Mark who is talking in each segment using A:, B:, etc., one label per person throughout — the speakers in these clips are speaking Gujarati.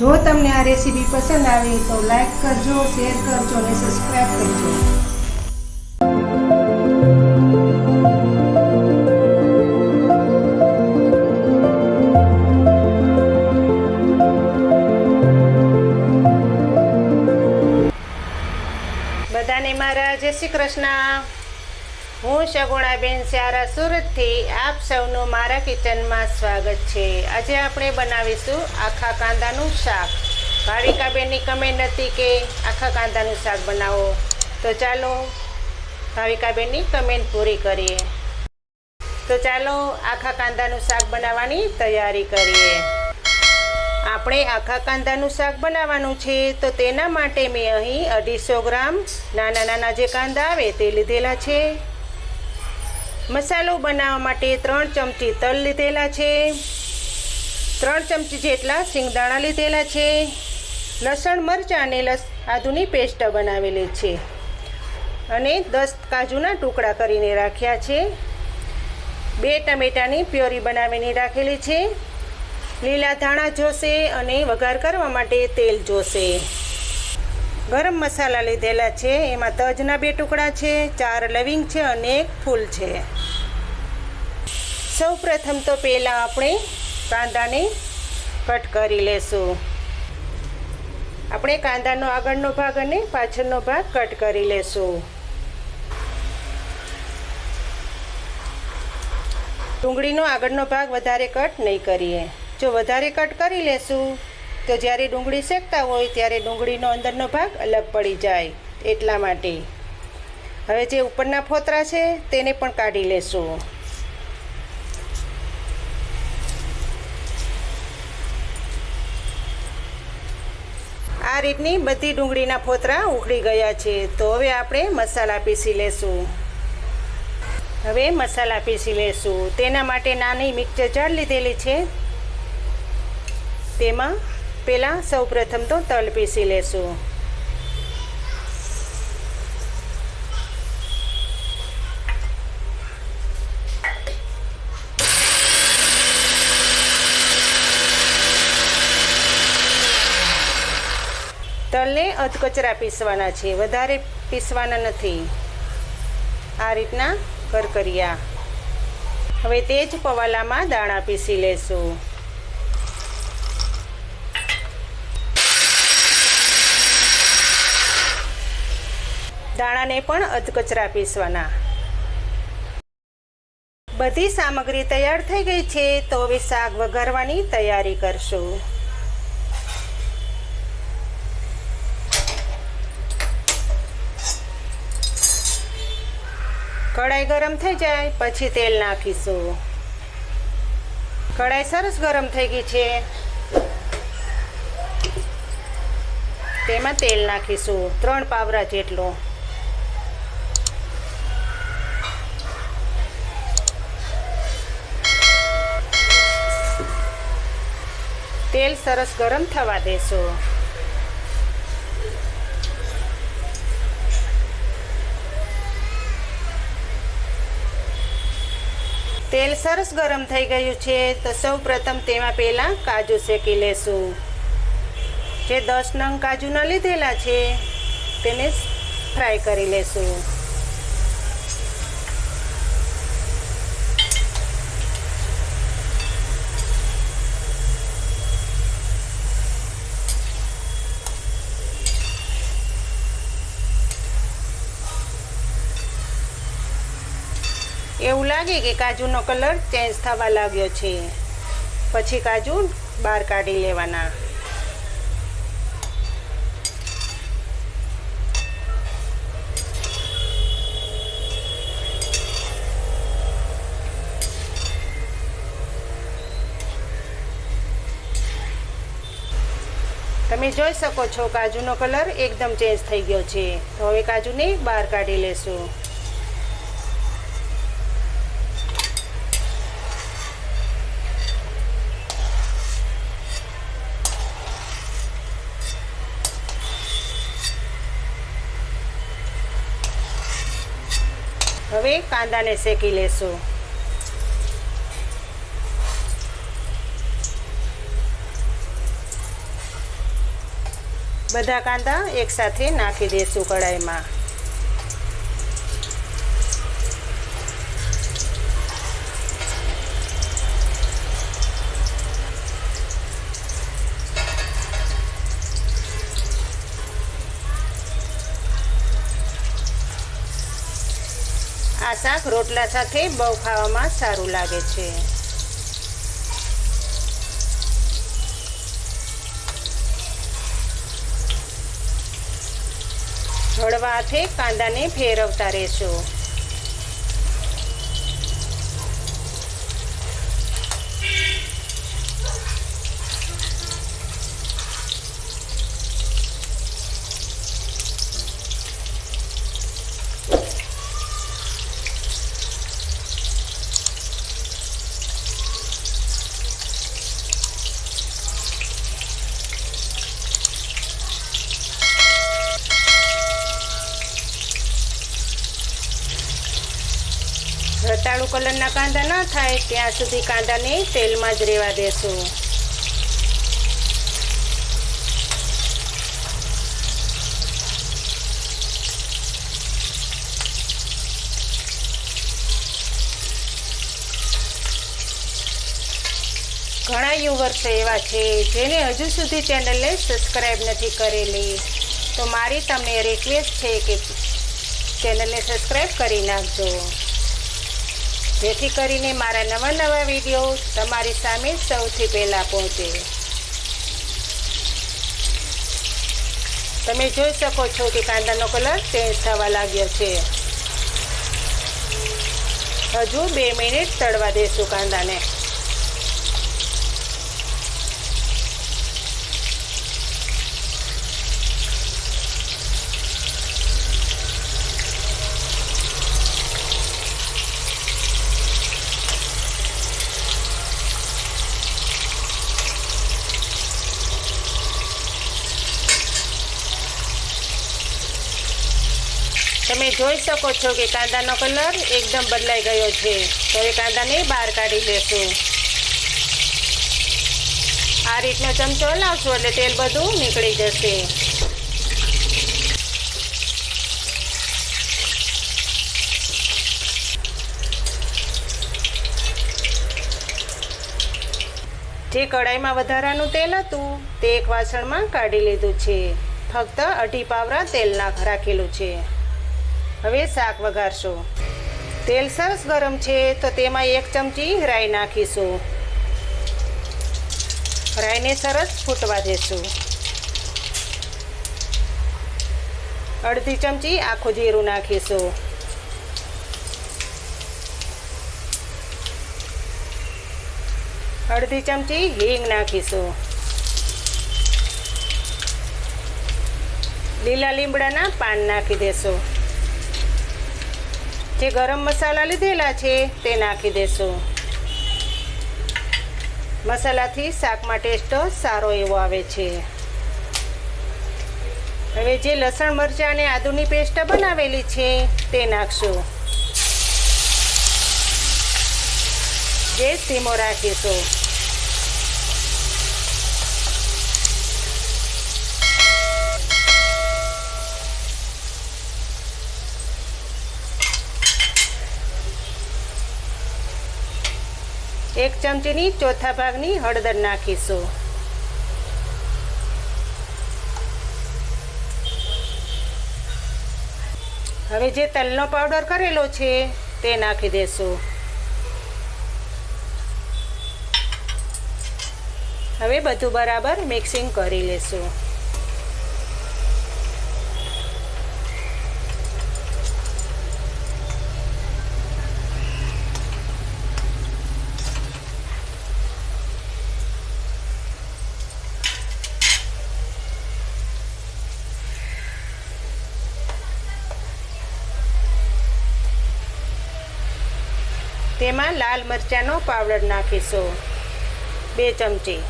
A: જો તમને આ રેસીપી પસંદ આવી તો લાઈક કરજો, શેર કરજો અને સબસ્ક્રાઈબ કરજો. બધાને મારા જય શ્રી કૃષ્ણ. હું શગુણાબેન સ્યારા સુરતથી આપ સૌનું મારા કિચનમાં સ્વાગત છે. આજે આપણે બનાવીશું આખા કાંદાનું શાક. ભાવિકાબેનની કમેન્ટ હતી કે આખા કાંદાનું શાક બનાવો. તો ચાલો ભાવિકાબેનની કમેન્ટ પૂરી કરીએ. તો ચાલો આખા કાંદાનું શાક બનાવવાની તૈયારી કરીએ. આપણે આખા કાંદાનું શાક બનાવવાનું છે, તો તેના માટે મેં અહીં અઢીસો ગ્રામ નાના નાના જે કાંદા આવે તે લીધેલા છે. મસાલો બનાવવા માટે ત્રણ ચમચી તલ લીધેલા છે. ત્રણ ચમચી જેટલા સિંગદાણા લીધેલા છે. લસણ, મરચાં અને લસ, આદુની પેસ્ટ બનાવેલી છે. અને દસ કાજુના ટુકડા કરીને રાખ્યા છે. બે ટમેટાની પ્યોરી બનાવીને રાખેલી છે. લીલા ધાણા જોશે અને વઘાર કરવા માટે તેલ જોશે. ગરમ મસાલા લીધેલા છે, એમાં તજના બે ટુકડા છે, ચાર લવિંગ છે અને એક ફૂલ છે. સૌ પ્રથમ તો પહેલાં આપણે કાંદાને કટ કરી લેશું. આપણે કાંદાનો આગળનો ભાગ અને પાછળનો ભાગ કટ કરી લેશું. ડુંગળીનો આગળનો ભાગ વધારે કટ નહીં કરીએ. જો વધારે કટ કરી લેશું તો જ્યારે ડુંગળી શેકતા હોય ત્યારે ડુંગળીનો અંદરનો ભાગ અલગ પડી જાય એટલા માટે. હવે જે ઉપરના ફોતરા છે તેને પણ કાઢી લેશું. આ રીતની બધી ડુંગળીના ફોતરા ઉખડી ગયા છે. તો હવે આપણે મસાલા પીસી લેશું. હવે મસાલા પીસી લેશું. તેના માટે નાની મિક્સર જાર લીધેલી છે. તેમાં પહેલાં સૌ પ્રથમ તો તલ પીસી લેશું. તલને અધકચરા પીસવાના છે. વધારે પીસવાના નથી. આ રીતના કરકરિયા હવે તે જ પવાલામાં દાણા પીસી લેશું. દાણાને પણ અધકચરા પીસવાના. બધી સામગ્રી તૈયાર થઈ ગઈ છે તો હવે શાક વઘારવાની તૈયારી કરશું. કઢાઈ ગરમ થઈ જાય, પછી તેલ નાખીશું. કઢાઈ સરસ ગરમ થઈ ગઈ છે. તેમાં તેલ નાખીશું, ત્રણ પાવરા જેટલું. તેલ સરસ ગરમ થવા દેશો. તેલ સરસ ગરમ થઈ ગયું છે, તો સૌ પ્રથમ તેમાં પહેલાં કાજુ શેકી લેશું. જે દસ નંગ કાજુના લીધેલા છે, તેને ફ્રાય કરી લેશું. એવું લાગે કે કાજુનો કલર ચેન્જ થવા લાગ્યો છે. પછી કાજુ બહાર કાઢી લેવાના. તમે જોઈ શકો છો કાજુનો કલર એકદમ ચેન્જ થઈ ગયો છે. તો હવે કાજુને બહાર કાઢી લેશું. હવે કાંદાને શેકી લેશું. બધા કાંદા એકસાથે નાખી દઈશું કઢાઈમાં. શાક રોટલા સાથે બહુ ખાવામાં સારું લાગે છે. હળવા હાથે કાંદાને ફેરવતા રહેશો. કાંદા ના થાય ત્યાં સુધી કાંદાને તેલમાં જ રહેવા દેશો. ઘણા યુવર્સ એવા છે જેને હજુ સુધી ચેનલને સબસ્ક્રાઈબ નથી કરેલી. તો મારી તમને રિક્વેસ્ટ છે કે ચેનલને સબસ્ક્રાઈબ કરી નાખજો. જેથી કરીને મારા નવા નવા વીડિયો તમારી સામે સૌથી પહેલાં પહોંચે. તમે જોઈ શકો છો કે કાંદાનો કલર ચેન્જ થવા લાગ્યો છે. હજુ બે મિનિટ તળવા દેશું કાંદાને. તમે જોઈ શકો છો કે કાંદાનો કલર એકદમ બદલાઈ ગયો છે. તો એ કાંદાને બહાર કાઢી લેશું. આ રીતનો ચમચો હલાવશો એટલે તેલ બધું નીકળી જશે. જે કઢાઈમાં વધારાનું તેલ હતું, તે એક વાસણમાં કાઢી લીધું છે. ફક્ત અઢી પાવરા તેલ નાખ રાખેલું છે. હવે શાક વઘારશો. તેલ સરસ ગરમ છે, તો તેમાં એક ચમચી રાઈ નાખીશું. રાઈને સરસ ફૂટવા દેશું. અડધી ચમચી આખું જીરું નાખીશું. અડધી ચમચી હિંગ નાખીશું. લીલા લીમડાના પાન નાખી દેશું. જે ગરમ મસાલા લીધેલા છે, તે નાખી દેશું. મસાલાથી શાકમાં ટેસ્ટ સારો એવો આવે છે. હવે જે લસણ, મરચાં અને આદુની પેસ્ટ બનાવેલી છે, તે નાખશું. ગેસ ધીમો રાખીશું. ચમચીની ચોથા ભાગની હળદર નાખીશું. હવે જે તલનો પાવડર કરેલો છે, તે નાખી દેશું. હવે બધું બરાબર મિક્સિંગ કરી લેશું. તેમાં લાલ મરચાંનો પાવડર નાખીશું. બે ચમચી.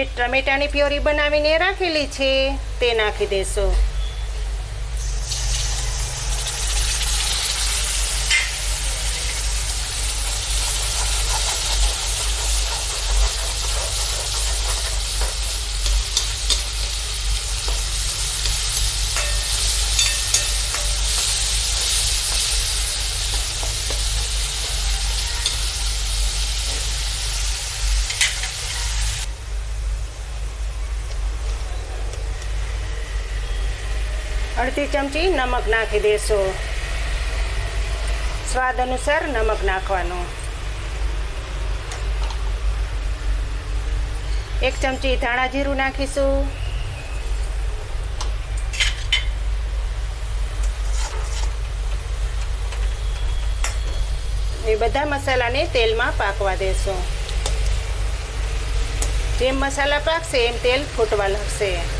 A: જે ટમેટાની પ્યોરી બનાવીને રાખેલી છે તે નાખી દેશો. અડધી ચમચી, નમક નાખી દેશો. સ્વાદ અનુસાર નમક નાખવાનું. એક ચમચી ધાણા જીરું નાખીશું. એ બધા મસાલાને તેલમાં પાકવા દેશો. જેમ મસાલા પાકશે એમ તેલ ફૂટવા લાગશે.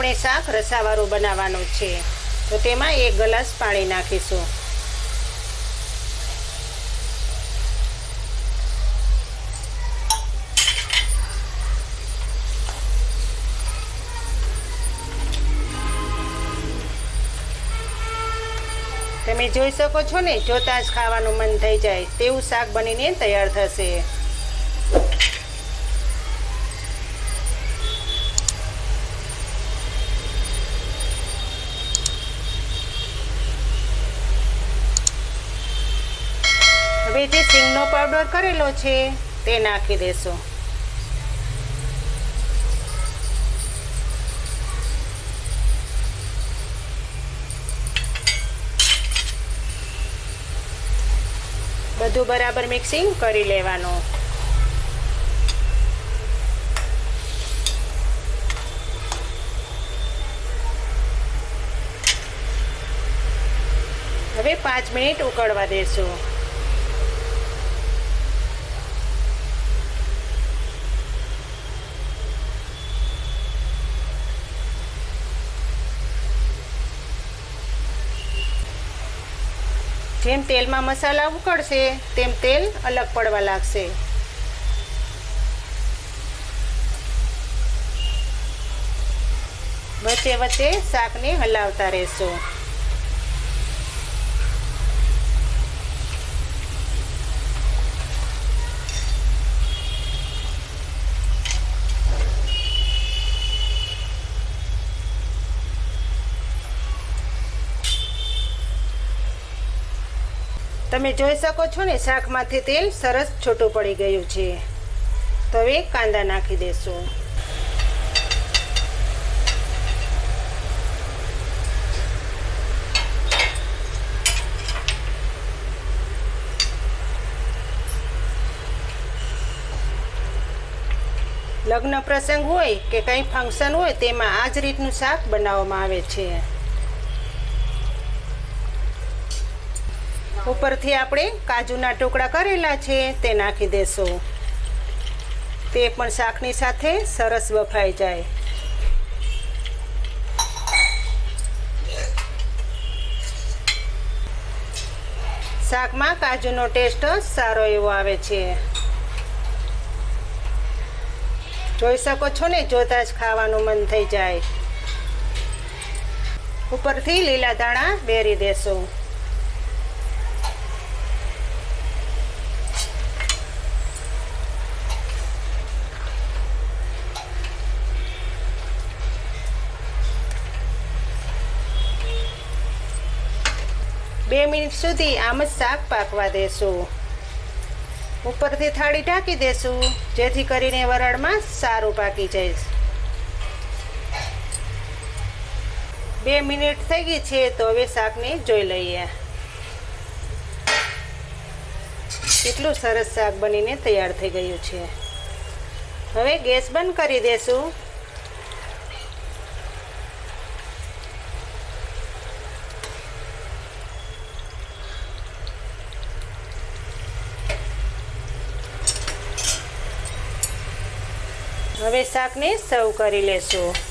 A: આપણે શાક રસાવાળું બનાવવાનું છે. તો તેમાં એક ગ્લાસ પાણી નાખીશું. તમે જોઈ શકો છો ને, જોતાં જ ખાવાનું મન થઈ જાય. તેવું શાક બનીને તૈયાર થશે. હવે જે સિંગનો પાવડર કરેલો છે, તે નાખી દેશો. બધું બરાબર મિક્સિંગ કરી લેવાનું. હવે પાંચ મિનિટ ઉકળવા દેશું. જેમ તેલમાં મસાલા ઉકળશે તેમ તેલ અલગ પડવા લાગશે. વચ્ચે વચ્ચે શાકને હલાવતા રહેશો. તમે જોઈ શકો છો ને, શાકમાંથી તેલ સરસ છૂટું પડી ગયું છે. તો હવે કાંદા નાખી દેશું. લગ્ન પ્રસંગ હોય કે કંઈ ફંક્શન હોય, તેમાં આ જ રીતનું શાક બનાવવામાં આવે છે. ઉપરથી આપણે કાજુના ટુકડા કરેલા છે, તે નાખી દેશું. તે પણ શાકની સાથે સરસ બફાઈ જાય. શાકમાં કાજુનો ટેસ્ટ સારો એવો આવે છે. જોઈ શકો છો ને, જોતા જ ખાવાનું મન થઈ જાય. ઉપરથી લીલા દાણા બેરી દેશો. બે મિનિટ સુધી આમ જ શાક પાકવા દેશું. ઉપરથી થાળી ઢાંકી દેશું, જેથી કરીને વરાળમાં સારું પાકી જઈશ બે મિનિટ થઈ ગઈ છે, તો હવે શાકને જોઈ લઈએ. કેટલું સરસ શાક બનીને તૈયાર થઈ ગયું છે. હવે ગેસ બંધ કરી દેશું. હવે શાકને સર્વ કરી લેશું.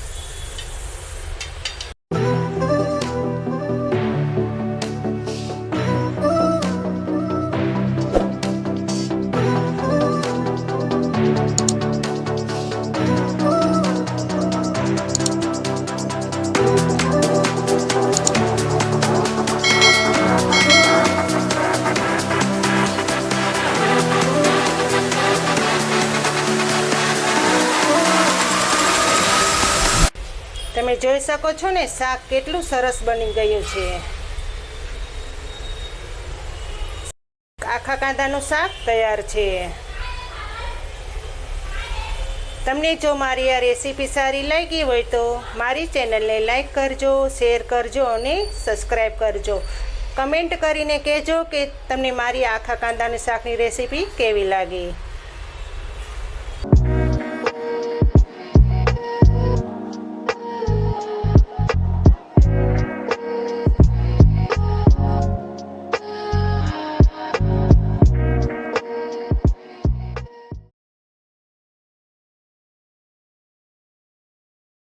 A: જોઈ શકો છો ને, શાક કેટલું સરસ બની ગયું છે. આખા કાંદાનું શાક તૈયાર છે. તમને જો મારી આ રેસીપી સારી લાગી હોય તો મારી ચેનલને લાઈક કરજો, શેર કરજો અને સબસ્ક્રાઈબ કરજો. કમેન્ટ કરીને કહેજો કે તમને મારી આખા કાંદાની શાકની રેસીપી કેવી લાગી.